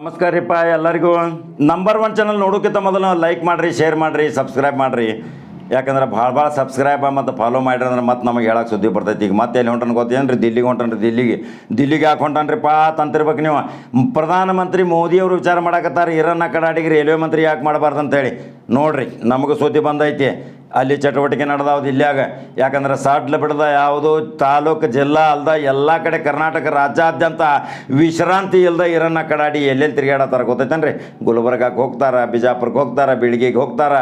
ನಮಸ್ಕಾರ ರೀಪ ಎಲ್ಲರಿಗೂ. Number one channel ನೋಡೋಕ್ಕಿಂತ ಮೊದಲು ಲೈಕ್ ಮಾಡಿರಿ ಶೇರ್ ಮಾಡಿರಿ ಸಬ್ಸ್ಕ್ರೈಬ್ ಮಾಡಿರಿ. ಯಾಕಂದ್ರೆ ಭಾಳ ಭಾಳ ಸಬ್ಸ್ಕ್ರೈಬ್ ಮತ್ತು ಫಾಲೋ ಮಾಡಿರಿ ಅಂದ್ರೆ ಮತ್ತೆ ನಮಗೆ ಹೇಳಕ್ಕೆ ಸುದ್ದಿ ಬರ್ತೈತಿ. ಈಗ ಮತ್ತೆ ಎಲ್ಲಿ ಹೊಂಟನ್ ಗೊತ್ತೇನು ರೀ ದಿಲ್ಲಿಗೆ ಹೊಂಟನ್ರಿ ದಿಲ್ಲಿಗೆ. ದಿಲ್ಲಿಗೆ ಯಾಕೆ ಹೊಂಟನ್ರಿಪ್ಪ ತಂತಿರ್ಬೇಕು ನೀವು. ಪ್ರಧಾನಮಂತ್ರಿ ಮೋದಿಯವರು ವಿಚಾರ ಮಾಡಕತ್ತಾರೆ, ಇರನ್ನ ಕಡಾಡಿಗೆ ರೈಲ್ವೆ ಮಂತ್ರಿ ಯಾಕೆ ಮಾಡಬಾರ್ದು ಅಂತೇಳಿ ನೋಡ್ರಿ, ನಮಗೆ ಸುದ್ದಿ ಬಂದೈತಿ. ಅಲ್ಲಿ ಚಟುವಟಿಕೆ ನಡೆದಾವ್ದು ಇಲ್ಲಾಗ ಯಾಕಂದ್ರೆ ಸಾಡ್ಲ ಬಿಡದ ಯಾವುದು ತಾಲೂಕು, ಜಿಲ್ಲಾ ಅಲ್ದ ಎಲ್ಲ ಕಡೆ ಕರ್ನಾಟಕ ರಾಜ್ಯಾದ್ಯಂತ ವಿಶ್ರಾಂತಿ ಇಲ್ಲದ ಇರನ್ನ ಕಡಾಡಿ ಎಲ್ಲೆಲ್ಲಿ ತಿರುಗಾಡತ್ತಾರ ಗೊತ್ತೈತನ್ರಿ? ಗುಲ್ಬರ್ಗಕ್ಕೆ ಹೋಗ್ತಾರ, ಬಿಜಾಪುರಕ್ಕೆ ಹೋಗ್ತಾರ, ಬೀಳಿಗೆಗೆ ಹೋಗ್ತಾರ,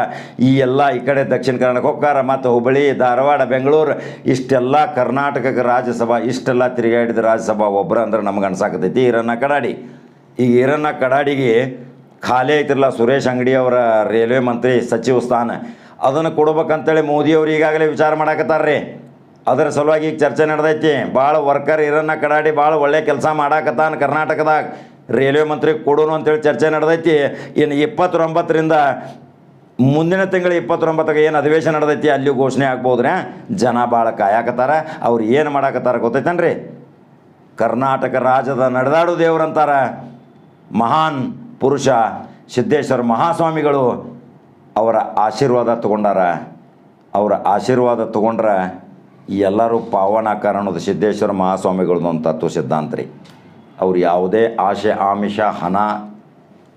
ಈ ಎಲ್ಲ ಈ ಕಡೆ ದಕ್ಷಿಣ ಕನ್ನಡಕ್ಕೆ ಹೋಗ್ತಾರ, ಮತ್ತು ಹುಬ್ಬಳ್ಳಿ, ಧಾರವಾಡ, ಬೆಂಗಳೂರು, ಇಷ್ಟೆಲ್ಲ ಕರ್ನಾಟಕಕ್ಕೆ ರಾಜ್ಯಸಭಾ, ಇಷ್ಟೆಲ್ಲ ತಿರುಗಾಡಿದ ರಾಜ್ಯಸಭಾ ಒಬ್ಬರು ಅಂದ್ರೆ ನಮ್ಗೆ ಅನ್ಸಾಕತೈತಿ ಈರನ್ನ ಕಡಾಡಿ. ಈಗ ಇರನ್ನ ಕಡಾಡಿಗೆ ಖಾಲಿ ಐತಿರಲ್ಲ ಸುರೇಶ್ ಅಂಗಡಿ ಅವರ ರೈಲ್ವೆ ಮಂತ್ರಿ ಸಚಿವ ಸ್ಥಾನ. ಅದನ್ನು ಕೊಡ್ಬೇಕಂತೇಳಿ ಮೋದಿಯವರು ಈಗಾಗಲೇ ವಿಚಾರ ಮಾಡಾಕತ್ತಾರ್ರಿ. ಅದರ ಸಲುವಾಗಿ ಈಗ ಚರ್ಚೆ ನಡೆದೈತಿ. ಭಾಳ ವರ್ಕರ್ ಇರನ್ನ ಕಡಾಡಿ ಭಾಳ ಒಳ್ಳೆ ಕೆಲಸ ಮಾಡಾಕತ್ತಾನ ಕರ್ನಾಟಕದಾಗ. ರೈಲ್ವೆ ಮಂತ್ರಿ ಕೊಡೋನು ಅಂತೇಳಿ ಚರ್ಚೆ ನಡೆದೈತಿ. ಇನ್ನು ಇಪ್ಪತ್ತೊಂಬತ್ತರಿಂದ ಮುಂದಿನ ತಿಂಗಳು ಇಪ್ಪತ್ತೊಂಬತ್ತಕ್ಕೆ ಏನು ಅಧಿವೇಶನ ನಡೆದೈತಿ ಅಲ್ಲಿ ಘೋಷಣೆ ಆಗ್ಬೋದ್ರೆ ಜನ ಭಾಳ ಕಾಯಾಕತ್ತಾರ. ಅವ್ರು ಏನು ಮಾಡಾಕತ್ತಾರ ಗೊತ್ತೈತೇನ್ರಿ? ಕರ್ನಾಟಕ ರಾಜ್ಯದ ನಡೆದಾಡು ದೇವರಂತಾರ ಮಹಾನ್ ಪುರುಷ ಸಿದ್ದೇಶ್ವರ ಮಹಾಸ್ವಾಮಿಗಳು ಅವರ ಆಶೀರ್ವಾದ ತಗೊಂಡಾರ, ಅವರ ಆಶೀರ್ವಾದ ತಗೊಂಡ್ರೆ ಎಲ್ಲರೂ ಪಾವನಾಕಾರ ಅನ್ನೋದು ಸಿದ್ದೇಶ್ವರ ಮಹಾಸ್ವಾಮಿಗಳದ್ದು ತತ್ವ ಸಿದ್ಧಾಂತ ರೀ. ಅವ್ರು ಯಾವುದೇ ಆಶೆ, ಆಮಿಷ, ಹಣ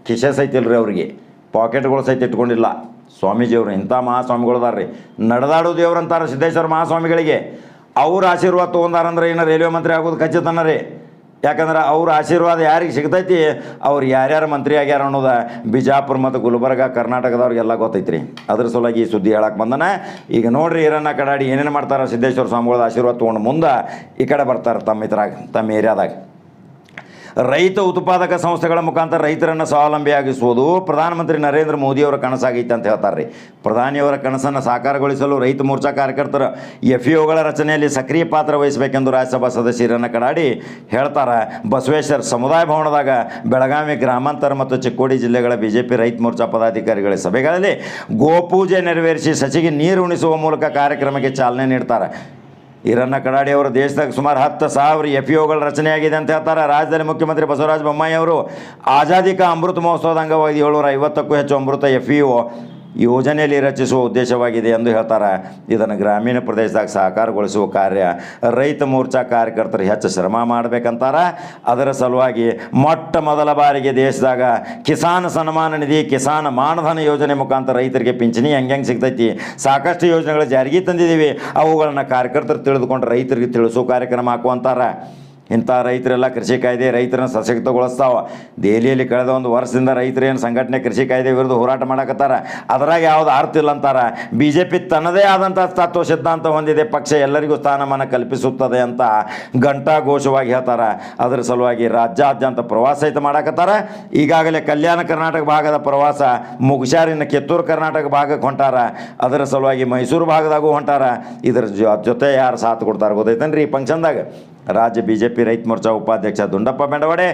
ಕಿಶೆ ಸಹಿತ ಇಲ್ರಿ ಅವ್ರಿಗೆ. ಪಾಕೆಟ್ಗಳು ಸಹಿತ ಇಟ್ಕೊಂಡಿಲ್ಲ. ಸ್ವಾಮೀಜಿಯವರು ಇಂಥ ಮಹಾಸ್ವಾಮಿಗಳದಾರ ರೀ. ನಡೆದಾಡೋದು ದೇವ್ರು ಅಂತಾರೆ ಸಿದ್ದೇಶ್ವರ ಮಹಾಸ್ವಾಮಿಗಳಿಗೆ. ಅವ್ರ ಆಶೀರ್ವಾದ ತೊಗೊಂಡಾರಂದ್ರೆ ಏನು ರೈಲ್ವೆ ಮಂತ್ರಿ ಆಗೋದು ಖಚಿತನ ರೀ. ಯಾಕಂದ್ರೆ ಅವ್ರ ಆಶೀರ್ವಾದ ಯಾರಿಗೆ ಸಿಗ್ತೈತಿ? ಅವ್ರು ಯಾರ್ಯಾರು ಮಂತ್ರಿ ಆಗ್ಯಾರ ಅನ್ನೋದ ಬಿಜಾಪುರ ಮತ್ತು ಗುಲ್ಬರ್ಗ, ಕರ್ನಾಟಕದವ್ರಿಗೆಲ್ಲ ಗೊತ್ತೈತ್ರಿ. ಅದ್ರ ಸಲುವಾಗಿ ಈ ಸುದ್ದಿ ಹೇಳಕ್ಕೆ ಬಂದನ. ಈಗ ನೋಡ್ರಿ ಈರನ್ನ ಕಡಾಡಿ ಏನೇನು ಮಾಡ್ತಾರೆ ಸಿದ್ದೇಶ್ವರ ಸ್ವಾಮಿಗಳ ಆಶೀರ್ವಾದ ತೊಗೊಂಡು ಮುಂದೆ ಈ ಕಡೆ ಬರ್ತಾರೆ ತಮ್ಮ ಇದ್ರಾಗ, ತಮ್ಮ ಏರಿಯಾದಾಗ. ರೈತ ಉತ್ಪಾದಕ ಸಂಸ್ಥೆಗಳ ಮುಖಾಂತರ ರೈತರನ್ನು ಸ್ವಾವಲಂಬಿಯಾಗಿಸುವುದು ಪ್ರಧಾನಮಂತ್ರಿ ನರೇಂದ್ರ ಮೋದಿಯವರ ಕನಸಾಗೈತೆ ಅಂತ ಹೇಳ್ತಾರೆ ರೀ. ಪ್ರಧಾನಿಯವರ ಕನಸನ್ನು ಸಾಕಾರಗೊಳಿಸಲು ರೈತ ಮೋರ್ಚಾ ಕಾರ್ಯಕರ್ತರು ಎಫ್ ಇಒಗಳ ರಚನೆಯಲ್ಲಿ ಸಕ್ರಿಯ ಪಾತ್ರ ವಹಿಸಬೇಕೆಂದು ರಾಜ್ಯಸಭಾ ಸದಸ್ಯರನ್ನು ಕಡಾಡಿ ಹೇಳ್ತಾರೆ. ಬಸವೇಶ್ವರ ಸಮುದಾಯ ಭವನದಾಗ ಬೆಳಗಾವಿ ಗ್ರಾಮಾಂತರ ಮತ್ತು ಚಿಕ್ಕೋಡಿ ಜಿಲ್ಲೆಗಳ ಬಿಜೆಪಿ ರೈತ ಮೋರ್ಚಾ ಪದಾಧಿಕಾರಿಗಳ ಸಭೆಗಳಲ್ಲಿ ಗೋಪೂಜೆ ನೆರವೇರಿಸಿ ಸಸಿಗೆ ನೀರು ಉಣಿಸುವ ಮೂಲಕ ಕಾರ್ಯಕ್ರಮಕ್ಕೆ ಚಾಲನೆ ನೀಡ್ತಾರೆ. ಈರನ್ನ ಕಡಾಡಿ ಅವರು ದೇಶದಾಗ ಸುಮಾರು ಹತ್ತು ಸಾವಿರ ಎಫ್ ಇಒಗಳ ರಚನೆಯಾಗಿದೆ ಅಂತ ಹೇಳ್ತಾರೆ. ರಾಜ್ಯದಲ್ಲಿ ಮುಖ್ಯಮಂತ್ರಿ ಬಸವರಾಜ ಬೊಮ್ಮಾಯಿ ಅವರು ಆಜಾದಿ ಅಮೃತ ಮಹೋತ್ಸವದ ಅಂಗವಾಗಿ ಏಳ್ನೂರ ಐವತ್ತಕ್ಕೂ ಹೆಚ್ಚು ಅಮೃತ ಎಫ್ ಇಒ ಯೋಜನೆಯಲ್ಲಿ ರಚಿಸುವ ಉದ್ದೇಶವಾಗಿದೆ ಎಂದು ಹೇಳ್ತಾರೆ. ಇದನ್ನು ಗ್ರಾಮೀಣ ಪ್ರದೇಶದಾಗ ಸಹಕಾರಗೊಳಿಸುವ ಕಾರ್ಯ ರೈತ ಮೋರ್ಚಾ ಕಾರ್ಯಕರ್ತರು ಹೆಚ್ಚು ಶ್ರಮ ಮಾಡಬೇಕಂತಾರೆ. ಅದರ ಸಲುವಾಗಿ ಮೊಟ್ಟ ಮೊದಲ ಬಾರಿಗೆ ದೇಶದಾಗ ಕಿಸಾನ್ ಸನ್ಮಾನ ನಿಧಿ, ಕಿಸಾನ್ ಮಾನಧನ ಯೋಜನೆ ಮುಖಾಂತರ ರೈತರಿಗೆ ಪಿಂಚಣಿ ಹೆಂಗೆ ಹೆಂಗೆ ಸಿಗ್ತೈತಿ, ಸಾಕಷ್ಟು ಯೋಜನೆಗಳು ಜಾರಿಗೆ ತಂದಿದ್ದೀವಿ. ಅವುಗಳನ್ನು ಕಾರ್ಯಕರ್ತರು ತಿಳಿದುಕೊಂಡು ರೈತರಿಗೆ ತಿಳಿಸುವ ಕಾರ್ಯಕ್ರಮ ಹಾಕುವಂತಾರೆ. ಇಂಥ ರೈತರೆಲ್ಲ ಕೃಷಿ ಕಾಯ್ದೆ ರೈತರನ್ನ ಸಶಕ್ತಗೊಳಿಸ್ತಾವ. ದೆಹಲಿಯಲ್ಲಿ ಕಳೆದ ಒಂದು ವರ್ಷದಿಂದ ರೈತರು ಏನು ಸಂಘಟನೆ ಕೃಷಿ ಕಾಯ್ದೆ ವಿರುದ್ಧ ಹೋರಾಟ ಮಾಡಕತ್ತಾರ? ಅದ್ರಾಗ ಯಾವ್ದು ಅರ್ಥ ಇಲ್ಲ ಅಂತಾರ? ಬಿ ಜೆ ಪಿ ತನ್ನದೇ ಆದಂಥ ತತ್ವ ಸಿದ್ಧಾಂತ ಹೊಂದಿದೆ, ಪಕ್ಷ ಎಲ್ಲರಿಗೂ ಸ್ಥಾನಮಾನ ಕಲ್ಪಿಸುತ್ತದೆ ಅಂತ ಘಂಟಾಘೋಷವಾಗಿ ಹೇಳ್ತಾರೆ. ಅದರ ಸಲುವಾಗಿ ರಾಜ್ಯಾದ್ಯಂತ ಪ್ರವಾಸ ಸಹಿತ ಮಾಡಕತ್ತಾರ. ಈಗಾಗಲೇ ಕಲ್ಯಾಣ ಕರ್ನಾಟಕ ಭಾಗದ ಪ್ರವಾಸ ಮುಗುಶಾರಿನ ಕಿತ್ತೂರು ಕರ್ನಾಟಕ ಭಾಗಕ್ಕೆ ಹೊಂಟಾರ. ಅದರ ಸಲುವಾಗಿ ಮೈಸೂರು ಭಾಗದಾಗೂ ಹೊಂಟಾರ. ಇದರ ಜೊತೆ ಯಾರು ಸಾಥ್ ಕೊಡ್ತಾರೆ ಗೊತ್ತೈತೇನ್ರಿ ಈ ಫಂಕ್ಷನ್ದಾಗ ರಾಜ್ಯ ಬಿ ಜೆ ಪಿ ರೈತ ಮೋರ್ಚಾ ಉಪಾಧ್ಯಕ್ಷ ದುಂಡಪ್ಪ ಬೆಂಡವಾಡೆ,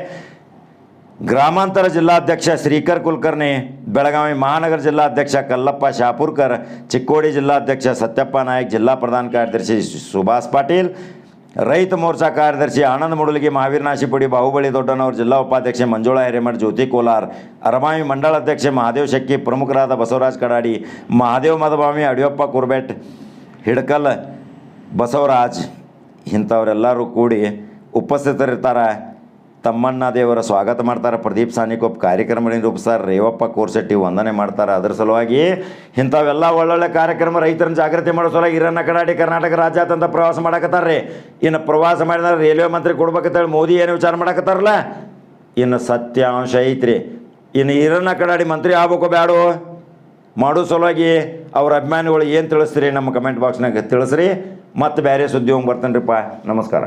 ಗ್ರಾಮಾಂತರ ಜಿಲ್ಲಾಧ್ಯಕ್ಷ ಶ್ರೀಕರ್ ಕುಲಕರ್ಣಿ, ಬೆಳಗಾವಿ ಮಹಾನಗರ ಜಿಲ್ಲಾಧ್ಯಕ್ಷ ಕಲ್ಲಪ್ಪ ಶಾಪುರ್ಕರ್, ಚಿಕ್ಕೋಡಿ ಜಿಲ್ಲಾಧ್ಯಕ್ಷ ಸತ್ಯಪ್ಪ ನಾಯಕ್, ಜಿಲ್ಲಾ ಪ್ರಧಾನ ಕಾರ್ಯದರ್ಶಿ ಸುಭಾಷ್ ಪಾಟೀಲ್, ರೈತ ಮೋರ್ಚಾ ಕಾರ್ಯದರ್ಶಿ ಆನಂದ ಮುಡುಲಿಗೆ, ಮಹಾವೀರ್ ನಾಶಿಪುಡಿ ಬಾಹುಬಳಿ ದೊಡ್ಡನವರು, ಜಿಲ್ಲಾ ಉಪಾಧ್ಯಕ್ಷೆ ಮಂಜುಳಾ ಹಿರೇಮಠ್, ಜ್ಯೋತಿ ಕೋಲಾರ್, ಅರಮಾವಿ ಮಂಡಳ ಅಧ್ಯಕ್ಷೆ ಮಹಾದೇವ್ ಶೆಕ್ಕಿ ಪ್ರಮುಖರಾದ ಬಸವರಾಜ್ ಕಡಾಡಿ, ಮಹಾದೇವ್ ಮದಭಾಮಿ ಅಡಿಯಪ್ಪ ಕುರ್ಬೆಟ್, ಹಿಡ್ಕಲ್ ಬಸವರಾಜ್. ಇಂಥವರೆಲ್ಲರೂ ಕೂಡಿ ಉಪಸ್ಥಿತರಿರ್ತಾರೆ. ತಮ್ಮಣ್ಣ ದೇವರ ಸ್ವಾಗತ ಮಾಡ್ತಾರೆ. ಪ್ರದೀಪ್ ಸಾನಿಕೊಪ್ಪ ಕಾರ್ಯಕ್ರಮ ರೂಪಿಸ್ತಾರೆ. ರೇವಪ್ಪ ಕೋರ್ಸೆಟ್ಟಿ ವಂದನೆ ಮಾಡ್ತಾರೆ. ಅದ್ರ ಸಲುವಾಗಿ ಇಂಥವೆಲ್ಲ ಒಳ್ಳೊಳ್ಳೆ ಕಾರ್ಯಕ್ರಮ ರೈತರನ್ನು ಜಾಗೃತಿ ಮಾಡೋ ಸಲುವಾಗಿ ಇರನ್ನ ಕಡಾಡಿ ಕರ್ನಾಟಕ ರಾಜ್ಯಾದ್ಯಂತ ಪ್ರವಾಸ ಮಾಡಕತ್ತಾರೆ ಇನ್ನು ಪ್ರವಾಸ ಮಾಡಿದ್ರೆ ರೈಲ್ವೆ ಮಂತ್ರಿ ಕೊಡ್ಬೇಕಂತೇಳಿ ಮೋದಿ ಏನು ವಿಚಾರ ಮಾಡಕತ್ತಾರಲ್ಲ? ಇನ್ನು ಸತ್ಯಾಂಶ ಐತ್ರಿ. ಇನ್ನು ಇರನ್ನ ಕಡಾಡಿ ಮಂತ್ರಿ ಆಗ್ಬೇಕು ಬ್ಯಾಡು? ಮಾಡೋ ಸಲುವಾಗಿ ಅವ್ರ ಅಭಿಮಾನಿಗಳು ಏನು ತಿಳಿಸ್ತೀರಿ? ನಮ್ಮ ಕಮೆಂಟ್ ಬಾಕ್ಸ್ನಾಗ ತಿಳಿಸ್ರಿ. ಮತ್ತು ಬೇರೆ ಸುದ್ದಿ ಹೋಗಿ ನಮಸ್ಕಾರ.